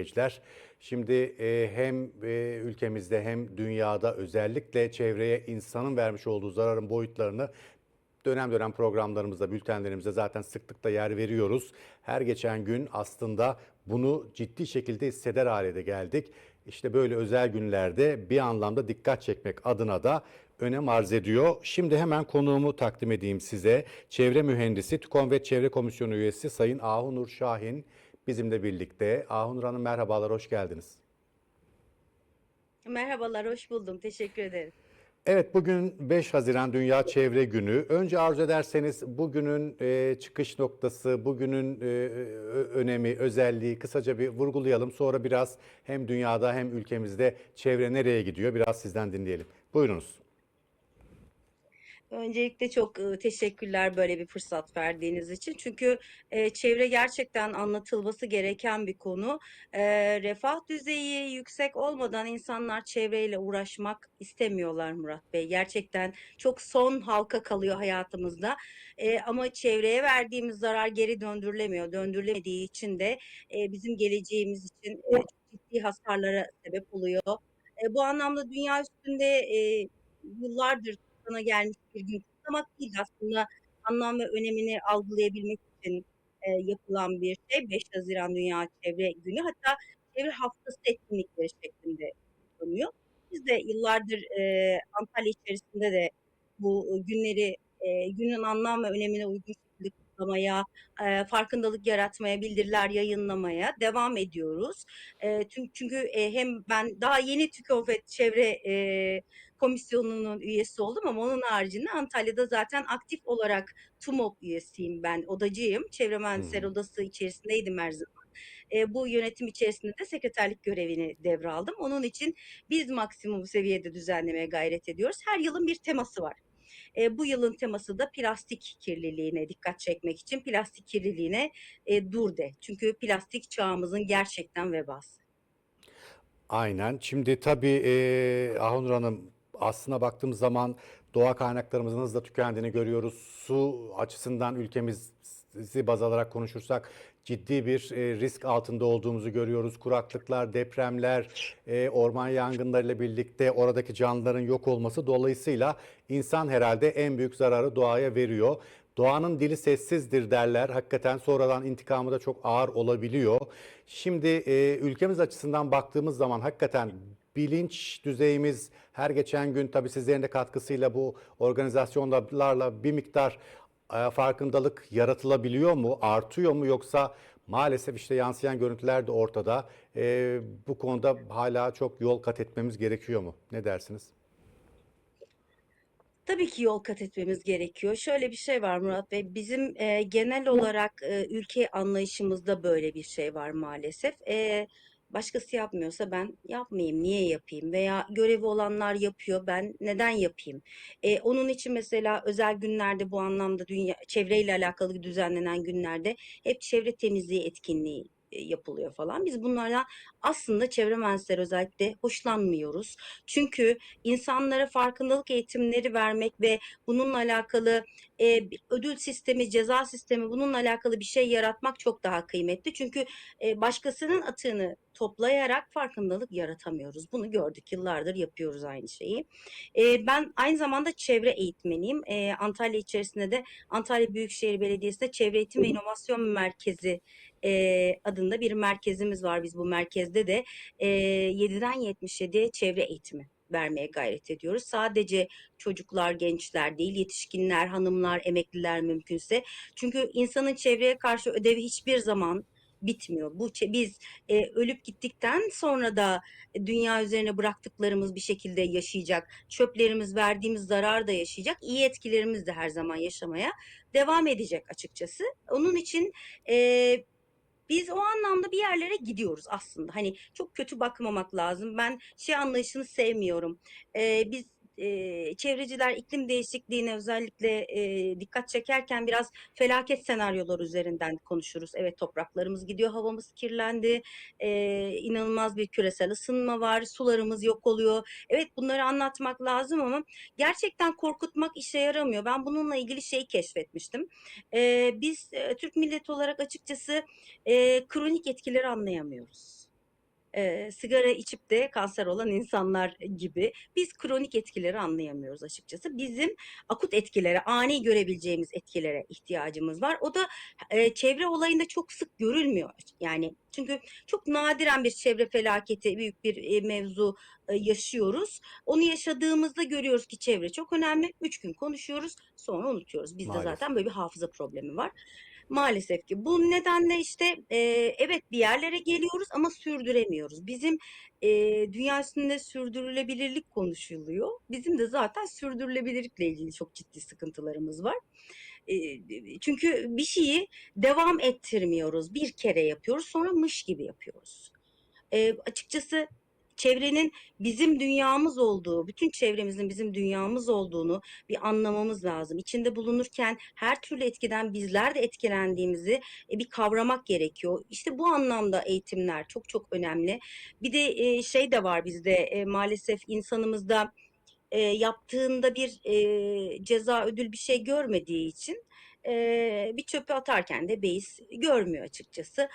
izleyiciler. Şimdi e, hem e, ülkemizde hem dünyada özellikle çevreye insanın vermiş olduğu zararın boyutlarını dönem dönem programlarımızda, bültenlerimizde zaten sıklıkla yer veriyoruz. Her geçen gün aslında bunu ciddi şekilde hisseder hale de geldik. İşte böyle özel günlerde bir anlamda dikkat çekmek adına da önem arz ediyor. Şimdi hemen konuğumu takdim edeyim size. Çevre Mühendisi, TÜKOM ve Çevre Komisyonu üyesi Sayın Ahunur Şahin bizimle birlikte. Ahunur Hanım merhabalar, hoş geldiniz. Merhabalar, hoş buldum. Teşekkür ederim. Evet bugün 5 Haziran Dünya Çevre Günü. Önce arzu ederseniz bugünün e, çıkış noktası, bugünün e, ö- önemi, özelliği kısaca bir vurgulayalım. Sonra biraz hem dünyada hem ülkemizde çevre nereye gidiyor biraz sizden dinleyelim. Buyurunuz. Öncelikle çok teşekkürler böyle bir fırsat verdiğiniz için. Çünkü e, çevre gerçekten anlatılması gereken bir konu. E, refah düzeyi yüksek olmadan insanlar çevreyle uğraşmak istemiyorlar Murat Bey. Gerçekten çok son halka kalıyor hayatımızda. E, ama çevreye verdiğimiz zarar geri döndürülemiyor. Döndürülemediği için de e, bizim geleceğimiz için e, ciddi hasarlara sebep oluyor. E, bu anlamda dünya üstünde e, yıllardır sana gelmiş bir gün kutlamak değil aslında anlam ve önemini algılayabilmek için e, yapılan bir şey. 5 Haziran Dünya Çevre Günü hatta Çevre Haftası etkinlikleri şeklinde kutlanıyor. Biz de yıllardır e, Antalya içerisinde de bu günleri e, günün anlam ve önemine uygun şekilde kutlamaya, e, farkındalık yaratmaya, bildiriler yayınlamaya devam ediyoruz. E, tüm- çünkü e, hem ben daha yeni TÜKOVET Çevre e, Komisyonu'nun üyesi oldum ama onun haricinde Antalya'da zaten aktif olarak TUMOP üyesiyim ben, odacıyım. Çevre Mühendisleri Hmm. Odası içerisindeydim her zaman. E, bu yönetim içerisinde de sekreterlik görevini devraldım. Onun için biz maksimum seviyede düzenlemeye gayret ediyoruz. Her yılın bir teması var. E, bu yılın teması da plastik kirliliğine dikkat çekmek için plastik kirliliğine e, dur de. Çünkü plastik çağımızın gerçekten vebası. Aynen. Şimdi tabii e, Ahunur Hanım aslına baktığımız zaman doğa kaynaklarımızın hızla tükendiğini görüyoruz. Su açısından ülkemizi baz alarak konuşursak ciddi bir e, risk altında olduğumuzu görüyoruz. Kuraklıklar, depremler, e, orman yangınlarıyla birlikte oradaki canlıların yok olması dolayısıyla insan herhalde en büyük zararı doğaya veriyor. Doğanın dili sessizdir derler. Hakikaten sonradan intikamı da çok ağır olabiliyor. Şimdi e, ülkemiz açısından baktığımız zaman hakikaten bilinç düzeyimiz her geçen gün tabii sizlerin de katkısıyla bu organizasyonlarla bir miktar e, farkındalık yaratılabiliyor mu, artıyor mu yoksa maalesef işte yansıyan görüntüler de ortada. E, bu konuda hala çok yol kat etmemiz gerekiyor mu? Ne dersiniz? Tabii ki yol kat etmemiz gerekiyor. Şöyle bir şey var Murat Bey, bizim e, genel olarak e, ülke anlayışımızda böyle bir şey var maalesef. E, başkası yapmıyorsa ben yapmayayım, niye yapayım? Veya görevi olanlar yapıyor, ben neden yapayım? E, onun için mesela özel günlerde bu anlamda dünya çevreyle alakalı düzenlenen günlerde hep çevre temizliği etkinliği e, yapılıyor falan. Biz bunlardan aslında çevre mühendisleri özellikle hoşlanmıyoruz. Çünkü insanlara farkındalık eğitimleri vermek ve bununla alakalı e, ödül sistemi, ceza sistemi bununla alakalı bir şey yaratmak çok daha kıymetli. Çünkü e, başkasının atığını toplayarak farkındalık yaratamıyoruz. Bunu gördük, yıllardır yapıyoruz aynı şeyi. E, ben aynı zamanda çevre eğitmeniyim. E, Antalya içerisinde de Antalya Büyükşehir Belediyesi'nde Çevre Eğitim ve İnovasyon Merkezi e, adında bir merkezimiz var. Biz bu merkezde de e, 7'den 77'ye çevre eğitimi vermeye gayret ediyoruz. Sadece çocuklar, gençler değil, yetişkinler, hanımlar, emekliler mümkünse. Çünkü insanın çevreye karşı ödevi hiçbir zaman bitmiyor. Bu biz e, ölüp gittikten sonra da dünya üzerine bıraktıklarımız bir şekilde yaşayacak. Çöplerimiz verdiğimiz zarar da yaşayacak. İyi etkilerimiz de her zaman yaşamaya devam edecek açıkçası. Onun için e, biz o anlamda bir yerlere gidiyoruz aslında. Hani çok kötü bakmamak lazım. Ben şey anlayışını sevmiyorum. Ee, biz e, çevreciler iklim değişikliğine özellikle e, dikkat çekerken biraz felaket senaryolar üzerinden konuşuruz. Evet topraklarımız gidiyor, havamız kirlendi, e, inanılmaz bir küresel ısınma var, sularımız yok oluyor. Evet bunları anlatmak lazım ama gerçekten korkutmak işe yaramıyor. Ben bununla ilgili şeyi keşfetmiştim. E, biz e, Türk milleti olarak açıkçası e, kronik etkileri anlayamıyoruz. Eee, sigara içip de kanser olan insanlar gibi. Biz kronik etkileri anlayamıyoruz açıkçası. Bizim akut etkilere, ani görebileceğimiz etkilere ihtiyacımız var. O da eee, çevre olayında çok sık görülmüyor. Yani çünkü çok nadiren bir çevre felaketi, büyük bir e, mevzu e, yaşıyoruz. Onu yaşadığımızda görüyoruz ki çevre çok önemli. Üç gün konuşuyoruz, sonra unutuyoruz. Bizde Maalesef. zaten böyle bir hafıza problemi var. Maalesef ki bu nedenle işte e, evet bir yerlere geliyoruz ama sürdüremiyoruz. Bizim e, dünya üstünde sürdürülebilirlik konuşuluyor. Bizim de zaten sürdürülebilirlikle ilgili çok ciddi sıkıntılarımız var. E, çünkü bir şeyi devam ettirmiyoruz. Bir kere yapıyoruz sonra mış gibi yapıyoruz. E, açıkçası çevrenin bizim dünyamız olduğu, bütün çevremizin bizim dünyamız olduğunu bir anlamamız lazım. İçinde bulunurken her türlü etkiden bizler de etkilendiğimizi e, bir kavramak gerekiyor. İşte bu anlamda eğitimler çok çok önemli. Bir de e, şey de var bizde e, maalesef insanımızda yaptığında bir ceza ödül bir şey görmediği için bir çöpe atarken de beis görmüyor açıkçası.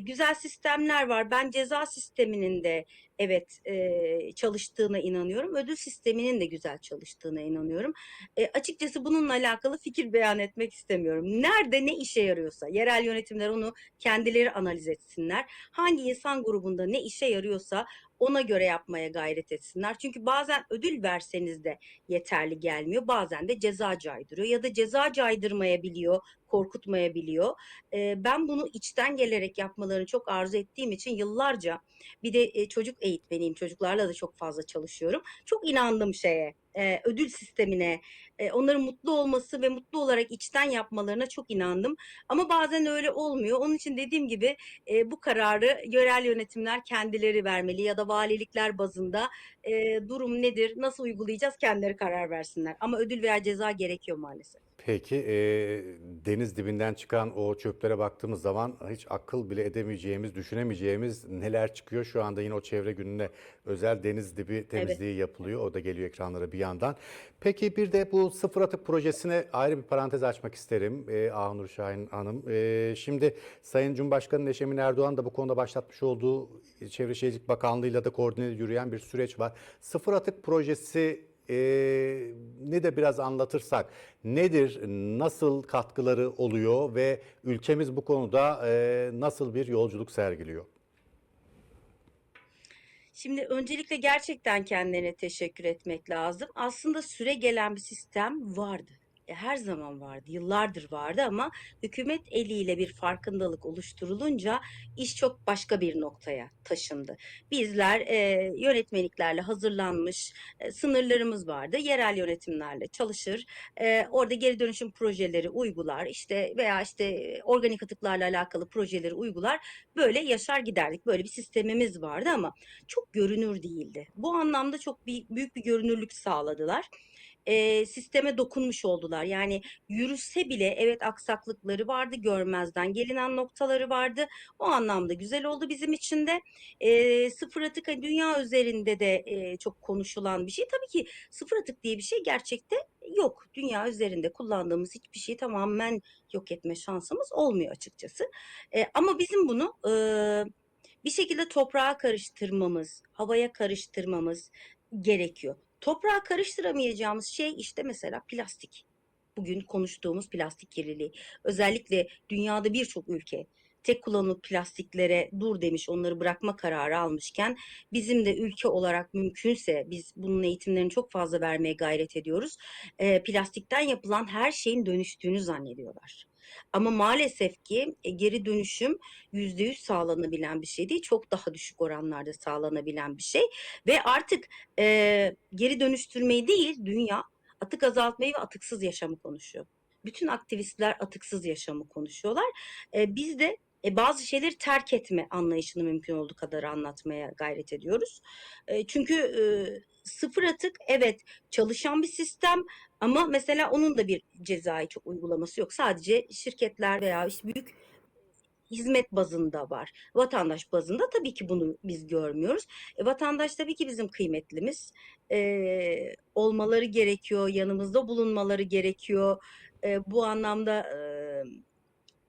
Güzel sistemler var. Ben ceza sisteminin de evet e, çalıştığına inanıyorum. Ödül sisteminin de güzel çalıştığına inanıyorum. E, açıkçası bununla alakalı fikir beyan etmek istemiyorum. Nerede ne işe yarıyorsa yerel yönetimler onu kendileri analiz etsinler. Hangi insan grubunda ne işe yarıyorsa ona göre yapmaya gayret etsinler. Çünkü bazen ödül verseniz de yeterli gelmiyor. Bazen de ceza caydırıyor ya da ceza caydırmayabiliyor, korkutmayabiliyor. Ee, ben bunu içten gelerek yapmalarını çok arzu ettiğim için yıllarca bir de e, çocuk eğitmeniyim. Çocuklarla da çok fazla çalışıyorum. Çok inandım şeye, e, ödül sistemine, e, onların mutlu olması ve mutlu olarak içten yapmalarına çok inandım. Ama bazen öyle olmuyor. Onun için dediğim gibi e, bu kararı yerel yönetimler kendileri vermeli ya da valilikler bazında e, durum nedir, nasıl uygulayacağız kendileri karar versinler. Ama ödül veya ceza gerekiyor maalesef. Peki e, deniz dibinden çıkan o çöplere baktığımız zaman hiç akıl bile edemeyeceğimiz, düşünemeyeceğimiz neler çıkıyor. Şu anda yine o çevre gününe özel deniz dibi temizliği yapılıyor. O da geliyor ekranlara bir yandan. Peki bir de bu sıfır atık projesine ayrı bir parantez açmak isterim e, Ahnur Şahin Hanım. E, şimdi Sayın Cumhurbaşkanı Eşemin Erdoğan da bu konuda başlatmış olduğu Çevre Şehircilik Bakanlığı'yla da koordine yürüyen bir süreç var. Sıfır atık projesi e, ne de biraz anlatırsak nedir, nasıl katkıları oluyor ve ülkemiz bu konuda e, nasıl bir yolculuk sergiliyor? Şimdi öncelikle gerçekten kendilerine teşekkür etmek lazım. Aslında süre gelen bir sistem vardı. E, Her zaman vardı, yıllardır vardı ama hükümet eliyle bir farkındalık oluşturulunca iş çok başka bir noktaya taşındı. Bizler e, yönetmeliklerle hazırlanmış e, sınırlarımız vardı. Yerel yönetimlerle çalışır, e, orada geri dönüşüm projeleri uygular, işte veya işte e, organik atıklarla alakalı projeleri uygular. Böyle yaşar giderdik. Böyle bir sistemimiz vardı ama çok görünür değildi. Bu anlamda çok bir, büyük bir görünürlük sağladılar. E, sisteme dokunmuş oldular. Yani yürüse bile evet aksaklıkları vardı, görmezden gelinen noktaları vardı. O anlamda güzel oldu bizim için de. E, sıfır atık hani dünya üzerinde de e, çok konuşulan bir şey. Tabii ki sıfır atık diye bir şey gerçekte yok. Dünya üzerinde kullandığımız hiçbir şeyi tamamen yok etme şansımız olmuyor açıkçası. E, ama bizim bunu e, bir şekilde toprağa karıştırmamız, havaya karıştırmamız gerekiyor. Toprağa karıştıramayacağımız şey işte mesela plastik. Bugün konuştuğumuz plastik kirliliği. Özellikle dünyada birçok ülke tek kullanımlık plastiklere dur demiş, onları bırakma kararı almışken bizim de ülke olarak mümkünse biz bunun eğitimlerini çok fazla vermeye gayret ediyoruz. E, plastikten yapılan her şeyin dönüştüğünü zannediyorlar. Ama maalesef ki e, geri dönüşüm yüzde yüz sağlanabilen bir şey değil. Çok daha düşük oranlarda sağlanabilen bir şey. Ve artık e, geri dönüştürmeyi değil dünya atık azaltmayı ve atıksız yaşamı konuşuyor. Bütün aktivistler atıksız yaşamı konuşuyorlar. E, biz de e, bazı şeyleri terk etme anlayışını mümkün olduğu kadar anlatmaya gayret ediyoruz. E, çünkü e, sıfır atık evet çalışan bir sistem ama mesela onun da bir cezai çok uygulaması yok. Sadece şirketler veya işte büyük hizmet bazında var. Vatandaş bazında tabii ki bunu biz görmüyoruz. E, vatandaş tabii ki bizim kıymetlimiz. E, olmaları gerekiyor, yanımızda bulunmaları gerekiyor. E, bu anlamda e,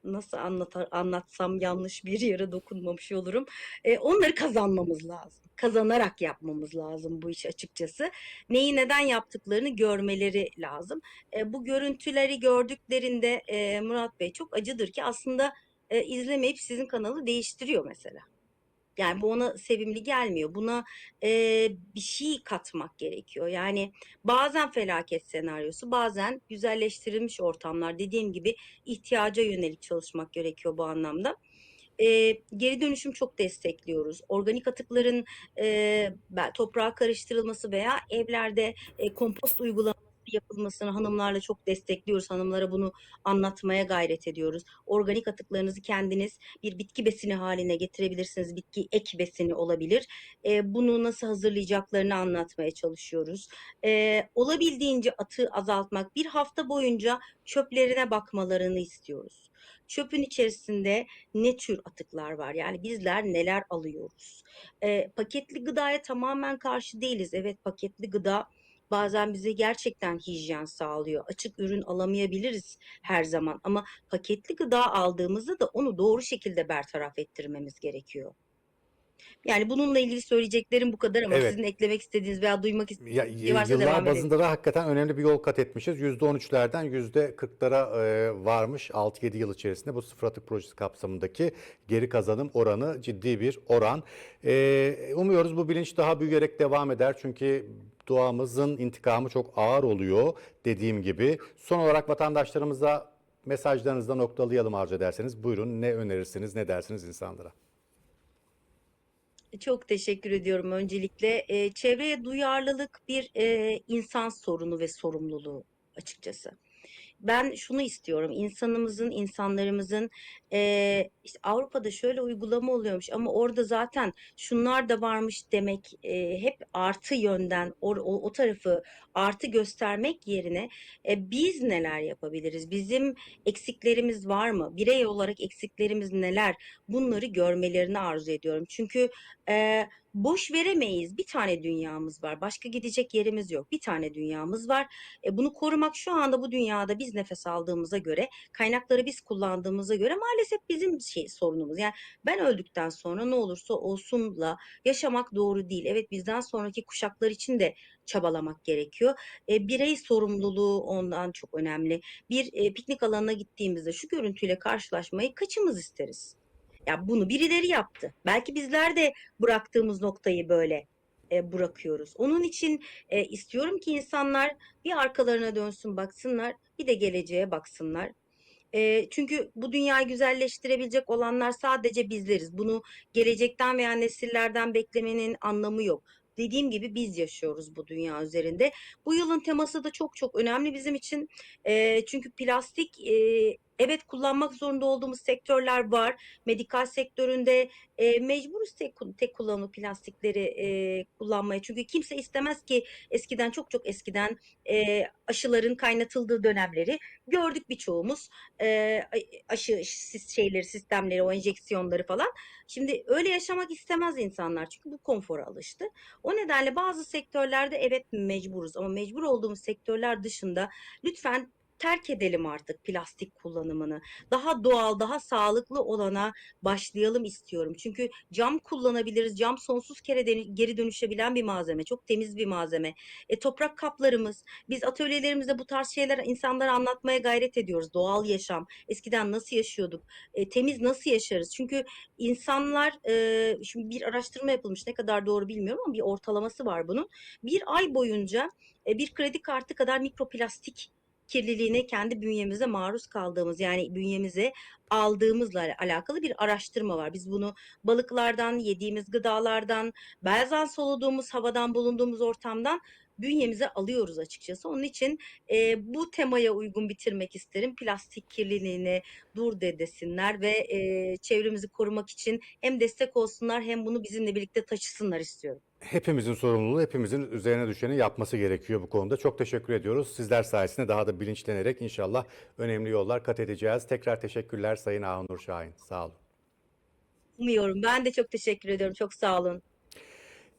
nasıl anlatar, anlatsam yanlış bir yere dokunmamış olurum. E, onları kazanmamız lazım. Kazanarak yapmamız lazım bu iş açıkçası. Neyi neden yaptıklarını görmeleri lazım. E, bu görüntüleri gördüklerinde e, Murat Bey çok acıdır ki aslında e, izlemeyip sizin kanalı değiştiriyor mesela. Yani bu ona sevimli gelmiyor. Buna e, bir şey katmak gerekiyor. Yani bazen felaket senaryosu, bazen güzelleştirilmiş ortamlar. Dediğim gibi ihtiyaca yönelik çalışmak gerekiyor bu anlamda. E, geri dönüşüm çok destekliyoruz. Organik atıkların e, toprağa karıştırılması veya evlerde e, kompost uygulaması yapılmasını hanımlarla çok destekliyoruz. Hanımlara bunu anlatmaya gayret ediyoruz. Organik atıklarınızı kendiniz bir bitki besini haline getirebilirsiniz. Bitki ek besini olabilir. E, bunu nasıl hazırlayacaklarını anlatmaya çalışıyoruz. E, olabildiğince atığı azaltmak, bir hafta boyunca çöplerine bakmalarını istiyoruz. Çöpün içerisinde ne tür atıklar var? Yani bizler neler alıyoruz? E, paketli gıdaya tamamen karşı değiliz. Evet paketli gıda bazen bize gerçekten hijyen sağlıyor. Açık ürün alamayabiliriz her zaman ama paketli gıda aldığımızda da onu doğru şekilde bertaraf ettirmemiz gerekiyor. Yani bununla ilgili söyleyeceklerim bu kadar ama Evet. sizin eklemek istediğiniz veya duymak Ya, istediğiniz y- varsa yıllar devam edelim. bazında da hakikaten önemli bir yol kat etmişiz. %13'lerden %40'lara e, varmış 6-7 yıl içerisinde bu sıfır atık projesi kapsamındaki geri kazanım oranı ciddi bir oran. E, umuyoruz bu bilinç daha büyüyerek devam eder çünkü doğamızın intikamı çok ağır oluyor dediğim gibi. Son olarak vatandaşlarımıza mesajlarınızda noktalayalım arzu ederseniz. Buyurun ne önerirsiniz ne dersiniz insanlara? Çok teşekkür ediyorum öncelikle. Eee, çevreye duyarlılık bir eee, insan sorunu ve sorumluluğu açıkçası. Ben şunu istiyorum, insanımızın, insanlarımızın eee, işte Avrupa'da şöyle uygulama oluyormuş ama orada zaten şunlar da varmış demek eee, hep artı yönden o, o, o tarafı artı göstermek yerine e, biz neler yapabiliriz? Bizim eksiklerimiz var mı? Birey olarak eksiklerimiz neler? Bunları görmelerini arzu ediyorum. Çünkü e, boş veremeyiz. Bir tane dünyamız var. Başka gidecek yerimiz yok. Bir tane dünyamız var. E, bunu korumak şu anda bu dünyada biz nefes aldığımıza göre, kaynakları biz kullandığımıza göre maalesef bizim şey sorunumuz. Yani ben öldükten sonra ne olursa olsunla yaşamak doğru değil. Evet bizden sonraki kuşaklar için de çabalamak gerekiyor. E, birey sorumluluğu ondan çok önemli. Bir e, piknik alanına gittiğimizde şu görüntüyle karşılaşmayı kaçımız isteriz? Ya bunu birileri yaptı. Belki bizler de bıraktığımız noktayı böyle e, bırakıyoruz. Onun için e, istiyorum ki insanlar bir arkalarına dönsün baksınlar, bir de geleceğe baksınlar. E, çünkü bu dünyayı güzelleştirebilecek olanlar sadece bizleriz. Bunu gelecekten veya nesillerden beklemenin anlamı yok. Dediğim gibi biz yaşıyoruz bu dünya üzerinde. Bu yılın teması da çok çok önemli bizim için. E, çünkü plastik e, evet kullanmak zorunda olduğumuz sektörler var. Medikal sektöründe e, mecburuz tek, tek kullanımlı plastikleri e, kullanmaya. Çünkü kimse istemez ki eskiden çok çok eskiden e, aşıların kaynatıldığı dönemleri gördük birçoğumuz. E, aşı şeyleri, sistemleri, o enjeksiyonları falan. Şimdi öyle yaşamak istemez insanlar çünkü bu konfora alıştı. O nedenle bazı sektörlerde evet mecburuz ama mecbur olduğumuz sektörler dışında lütfen terk edelim artık plastik kullanımını. Daha doğal, daha sağlıklı olana başlayalım istiyorum. Çünkü cam kullanabiliriz. Cam sonsuz kere geri dönüşebilen bir malzeme. Çok temiz bir malzeme. E, toprak kaplarımız. Biz atölyelerimizde bu tarz şeyler insanlara anlatmaya gayret ediyoruz. Doğal yaşam. Eskiden nasıl yaşıyorduk? E, temiz nasıl yaşarız? Çünkü insanlar e, şimdi bir araştırma yapılmış. Ne kadar doğru bilmiyorum ama bir ortalaması var bunun. Bir ay boyunca e, bir kredi kartı kadar mikroplastik kirliliğine kendi bünyemize maruz kaldığımız yani bünyemize aldığımızla alakalı bir araştırma var. Biz bunu balıklardan, yediğimiz gıdalardan, bazen soluduğumuz havadan, bulunduğumuz ortamdan bünyemize alıyoruz açıkçası. Onun için e, bu temaya uygun bitirmek isterim. Plastik kirliliğine dur de desinler ve e, çevremizi korumak için hem destek olsunlar hem bunu bizimle birlikte taşısınlar istiyorum. Hepimizin sorumluluğu, hepimizin üzerine düşeni yapması gerekiyor bu konuda. Çok teşekkür ediyoruz. Sizler sayesinde daha da bilinçlenerek inşallah önemli yollar kat edeceğiz. Tekrar teşekkürler Sayın Ağnur Şahin. Sağ olun. Umuyorum. Ben de çok teşekkür ediyorum. Çok sağ olun.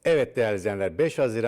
Evet değerli izleyenler 5 Haziran